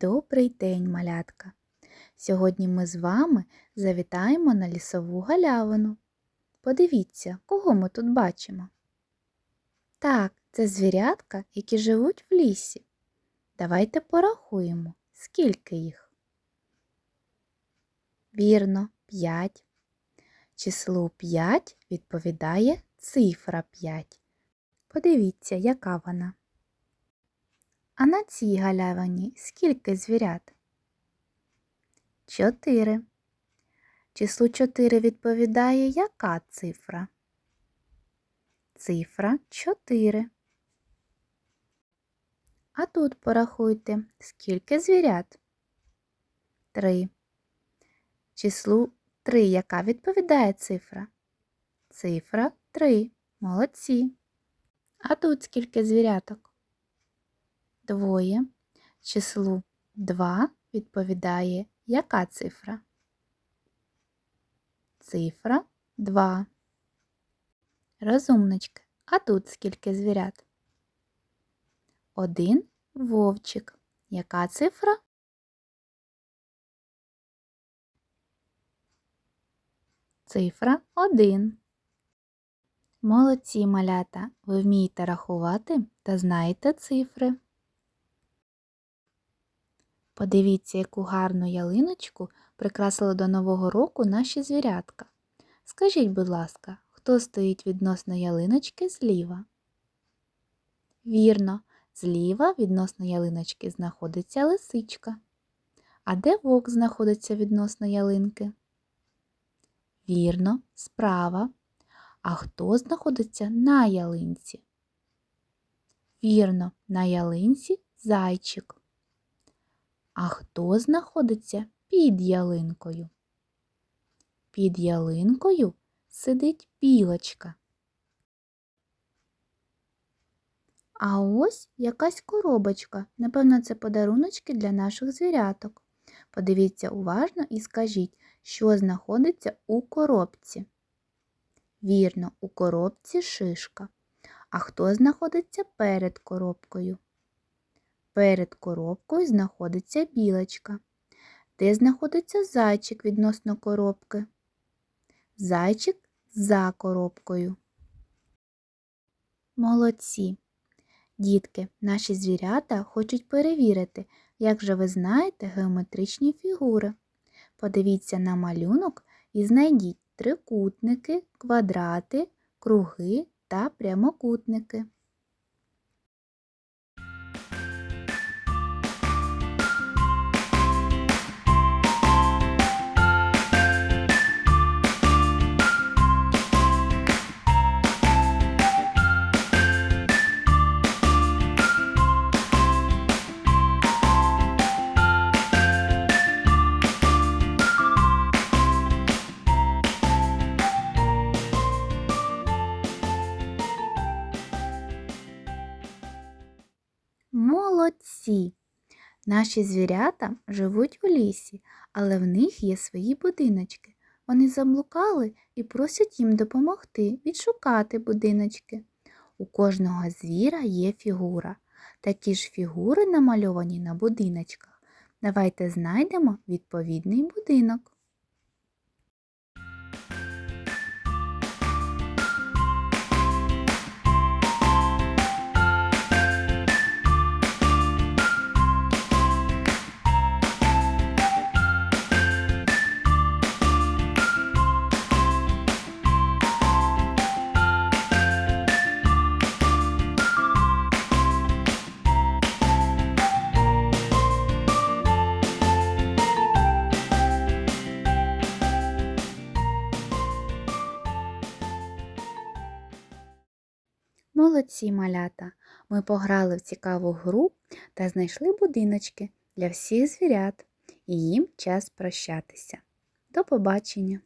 Добрий день, малятка! Сьогодні ми з вами завітаємо на лісову галявину. Подивіться, кого ми тут бачимо. Так, це звірятка, які живуть в лісі. Давайте порахуємо, скільки їх. Вірно, 5. Числу 5 відповідає цифра 5. Подивіться, яка вона. А на цій галявині скільки звірят? Чотири. Числу 4 відповідає яка цифра? Цифра 4. А тут порахуйте, скільки звірят? Три. Числу 3 яка відповідає цифра? Цифра 3. Молодці. А тут скільки звіряток? Двоє. Числу 2 відповідає яка цифра? Цифра 2. Розумнички. А тут скільки звірят? Один вовчик. Яка цифра? Цифра 1. Молодці малята. Ви вмієте рахувати та знаєте цифри. Подивіться, яку гарну ялиночку прикрасили до Нового року наші звірятка. Скажіть, будь ласка, хто стоїть відносно ялиночки зліва? Вірно, зліва відносно ялиночки знаходиться лисичка. А де вовк знаходиться відносно ялинки? Вірно, справа. А хто знаходиться на ялинці? Вірно, на ялинці зайчик. А хто знаходиться під ялинкою? Під ялинкою сидить білочка. А ось якась коробочка. Напевно, це подаруночки для наших звіряток. Подивіться уважно і скажіть, що знаходиться у коробці. Вірно, у коробці шишка. А хто знаходиться перед коробкою? Перед коробкою знаходиться білочка. Де знаходиться зайчик відносно коробки? Зайчик за коробкою. Молодці. Дітки, наші звірята хочуть перевірити, як же ви знаєте геометричні фігури. Подивіться на малюнок і знайдіть трикутники, квадрати, круги та прямокутники. Молодці! Наші звірята живуть у лісі, але в них є свої будиночки. Вони заблукали і просять їм допомогти відшукати будиночки. У кожного звіра є фігура. Такі ж фігури намальовані на будиночках. Давайте знайдемо відповідний будинок. Молодці малята! Ми пограли в цікаву гру та знайшли будиночки для всіх звірят, і їм час прощатися. До побачення!